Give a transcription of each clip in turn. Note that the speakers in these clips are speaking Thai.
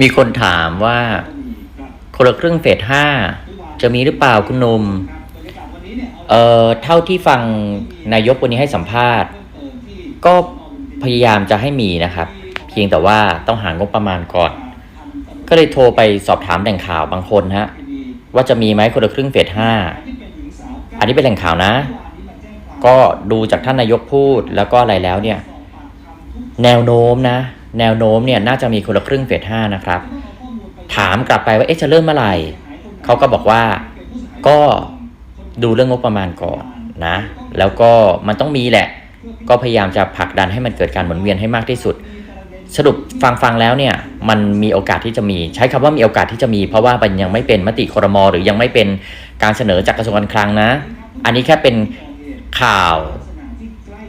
มีคนถามว่า คนละครึ่งเฟสห้าจะมีหรือเปล่าคุณนุ่มเอ่อเท่าที่ฟังนายกวันนี้ให้สัมภาษณ์ ก็พยายามจะให้มีนะครับ เพียงแต่ว่าต้องหางบประมาณก่อน ก็เลยโทรไปสอบถามแหล่งข่าวบางคนฮะว่าจะมีไหมคนละครึ่งเฟสห้าอันนี้เป็นแหล่งข่าวนะ ก็ดูจากท่านนายกพูดแล้วก็อะไรแล้วเนี่ย แนวโน้มนะ แนวโน้มเนี่ยน่าจะมีคนละครึ่งเฟสห้านะครับ ถามกลับไปว่าเอ๊ะจะเริ่มเมื่อไหร่เขาก็บอกว่าก็ดูเรื่องงบประมาณก่อนนะ แล้วก็มันต้องมีแหละ ก็พยายามจะผลักดันให้มันเกิดการหมุนเวียนให้มากที่สุด สรุปฟังฟังแล้วเนี่ยมันมีโอกาสที่จะมีใช้คำว่ามีโอกาสที่จะมี เพราะว่ามันยังไม่เป็นมติครมอหรือยังไม่เป็นการเสนอจากกระทรวงการคลังนะ อันนี้แค่เป็นข่าว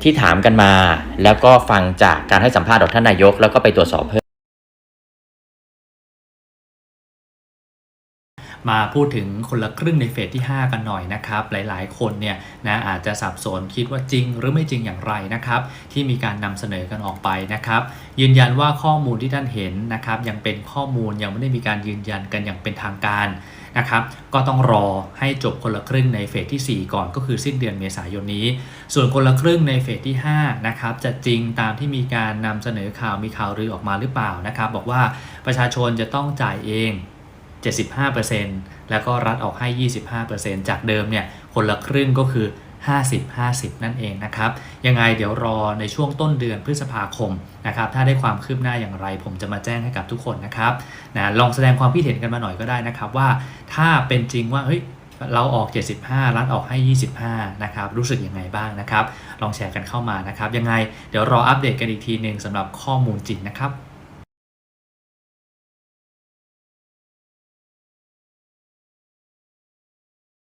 ที่ถามกันมา แล้วก็ฟังจากการให้สัมภาษณ์ของท่านนายก แล้วก็ไปตรวจสอบเพิ่ม มาพูดถึงคนละครึ่งในเฟสที่ 5 กันหน่อยนะครับ หลายๆ คนเนี่ยนะอาจจะสับสนคิดว่าจริงหรือไม่จริงอย่างไรนะครับ ที่มีการนำเสนอกันออกไปนะครับ ยืนยันว่าข้อมูลที่ท่านเห็นนะครับ ยังเป็นข้อมูลยังไม่ได้มีการยืนยันกันอย่างเป็นทางการนะครับ ก็ต้องรอให้จบคนละครึ่งในเฟสที่ 4 ก่อนก็คือสิ้นเดือนเมษายนนี้ ส่วนคนละครึ่งในเฟสที่5นะครับจะจริงตามที่มีการนำเสนอข่าวมีข่าวลือออกมาหรือเปล่านะครับ บอกว่าประชาชนจะต้องจ่ายเอง 75%แล้วก็รัฐออกให้ 25%จากเดิมเนี่ยคนละครึ่งก็คือ 50-50 นั่นเองนะครับ ยังไงเดี๋ยวรอในช่วงต้นเดือนพฤษภาคมนะครับ ถ้าได้ความคืบหน้าอย่างไร ผมจะมาแจ้งให้กับทุกคนนะครับนะลองแสดงความคิดเห็นกันมาหน่อยก็ได้นะครับว่าถ้าเป็นจริงว่าเฮ้ยเราออก 75 รัฐออกให้ 25 นะครับ รู้สึกยังไงบ้างนะครับ ลองแชร์กันเข้ามานะครับ ยังไงเดี๋ยวรออัปเดตกันอีกทีหนึ่งสำหรับข้อมูลจริงนะครับ